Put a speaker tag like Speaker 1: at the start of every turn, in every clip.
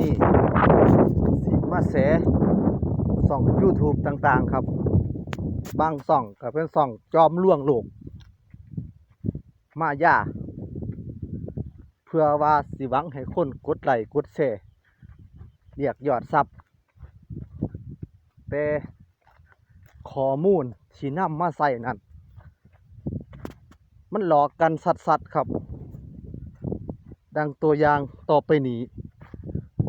Speaker 1: นี้สิมาแสส่อง YouTube ต่างๆครับ บางส่องก็เป็นส่องจอมล่วงโลก มาย่า เพื่อว่าสิหวังให้คนกดไลค์กดแชร์เรียกยอดซับแต่ข้อมูลที่นำมาใส่นั้นมันหลอกกันสัดๆครับ ดังตัวอย่างต่อไปนี้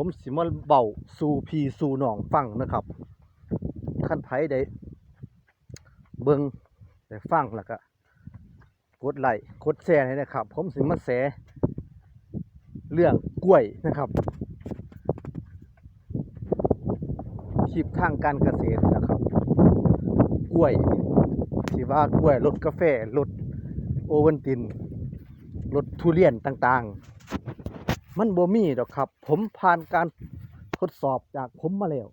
Speaker 1: ผมสิมาเบาสู่พี่สู่น้องฟังนะครับขั้นไผได้เบิ่งได้ฟังแล้วก็กดไลค์กดแชร์ให้นะครับ ผมสิมาแสเรื่องกล้วยนะครับคลิปทางการเกษตรนะครับ กล้วยที่ว่ากล้วยรสกาแฟรสโอเวัลตินรสทุเรียนต่างๆ มันบ่มีดอกครับ ผมผ่านการทดสอบจากผมมาแล้ว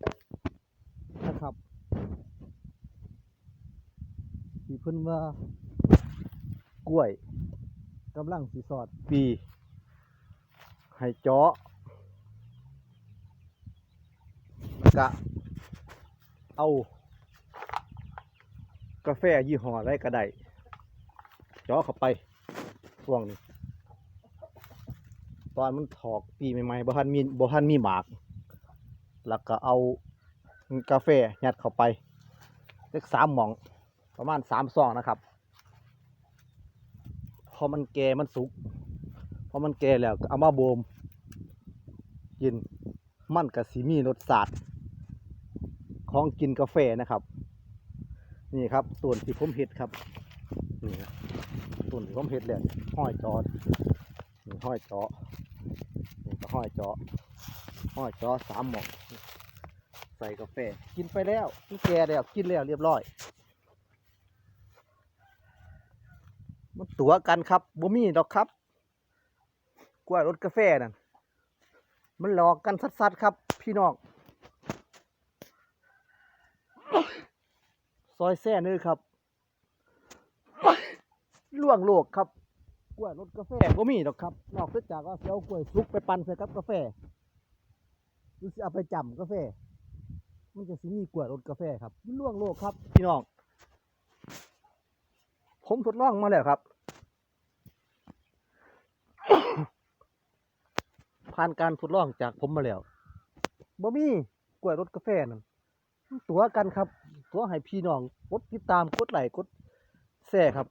Speaker 1: นะครับที่เพิ่นว่ากล้วยกำลังสิสอดปีให้เจาะแล้วก็เอา กาแฟยี่ห้ออะไรก็ได้เจาะเข้าไปช่วงนี้ ตอนมันถอกปีใหม่ๆบ่ทันมีบ่ทันมีหมาก แล้วก็เอากาแฟยัดเข้าไปเล็กสามหม่อง ประมาณสามซองนะครับ พอมันแก่มันสุก พอมันแก่แล้วก็เอามาโบมกินมันก็สิมีรสชาติของกินกาแฟนะครับ นี่ครับส่วนที่ผมเห็ดครับนี่นะส่วนที่ผมเห็ดเลยห้อยจอห้อยจอ ห้อยจอห้อยจอสามหมอกใส่กาแฟ กินไปแล้วมันแกแล้วกินแล้วเรียบร้อย มันตัวกันครับบ่มีดอกครับกล้วยรถกาแฟนั่นมันหลอกกันสัดๆครับ พี่น้องซอยแซ่เนื้อครับล่วงโลกครับ กล้วยรสกาแฟบ่มีดอกครับ นอกจากว่าสิเอากล้วยสุกไปปั่นใส่กับกาแฟหรือสิเอาไปจำกาแฟ มันจะสิมีกล้วยรสกาแฟครับมันล่วงโลกครับ พี่น้องผมทดลองมาแล้วครับ ผ่านการทดลองจากผมมาแล้วบ่มีกล้วยรสกาแฟนั่นตัวกันครับ ตัวให้พี่น้องกดติดตามกดไลค์กดแชร์ครับ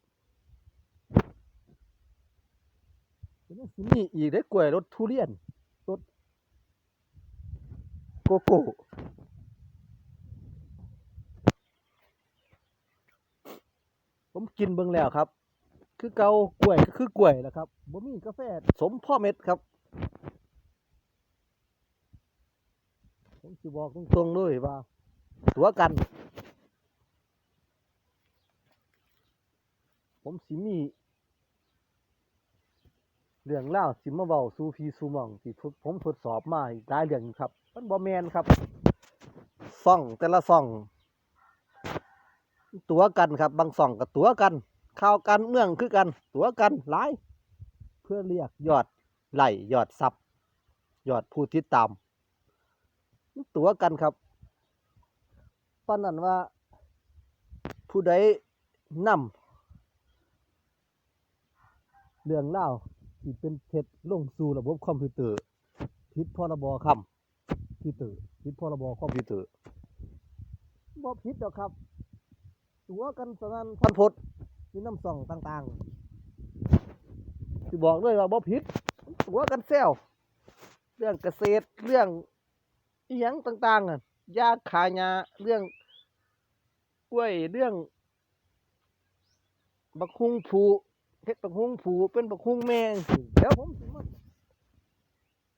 Speaker 1: เดี๋ ยวมันสิมีอีกได้กล้วยรสทุเรียนรสโกโก้ผมกินเบิ่งแล้วครับ คือเกากล้วยก็คือกล้วยแหละครับบ่มีกาแฟสมพ่อเม็ดครับผมสิบอกตรงๆเลยว่าตัวกัน ผมสิมี เรื่องเล่าสิมาเว้าสู่พี่สู่มองที่ทดผมทดสอบมาอีกหลายเรื่องครับ มันบ่แมนครับซ่องแต่ละซ่อง ตัวกันครับ บางซ่องกับตัวกันข่าวการเมืองคือกัน ตัวกันหลาย เพื่อเรียกยอดไหลยอดซับยอดผู้ติดตามตัวกันครับตอนนั้นว่า ผู้ใดนำเรื่องเล่า ที่เป็นเท็จลงสู่ระบบคอมพิวเตอร์ผิดพรบคอมพิวเตอร์ผิดพรบคอมพิวเตอร์บ่ผิดดอกครับ ตัวกันสนั่นพันพดมีน้ำส่องต่างๆที่บอกเลยว่าบ่ผิดตัวกันแซวเรื่องเกษตรเรื่องอีหยังต่างๆอะยาขายาเรื่องกล้วยเรื่องบักฮุงผู เฮ็ดบักฮุงผูเป็นบักฮุงแมงสิเดี๋ยวผมสิมา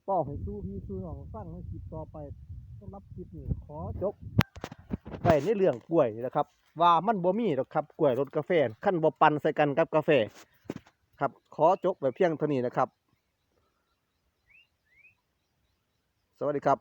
Speaker 1: ต่อให้สู้พี่สู้น้องฟังให้คลิปต่อไปสำหรับคลิปนี้ขอจบไปในเรื่องกล้วยนี่แหละครับ ว่ามันบ่มีดอกครับกล้วยรสกาแฟขั้นบ่ปั่นใส่กันกับกาแฟครับ ขอจบแบบเพียงเท่านี้นะครับ สวัสดีครับ